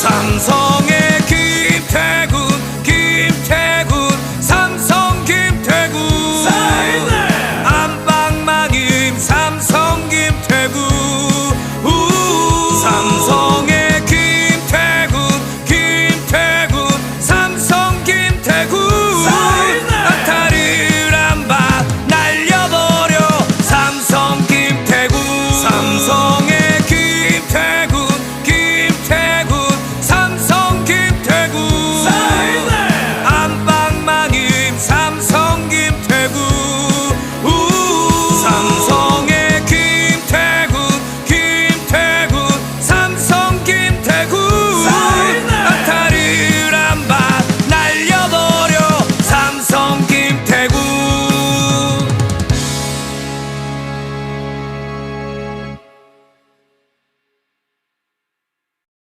삼성.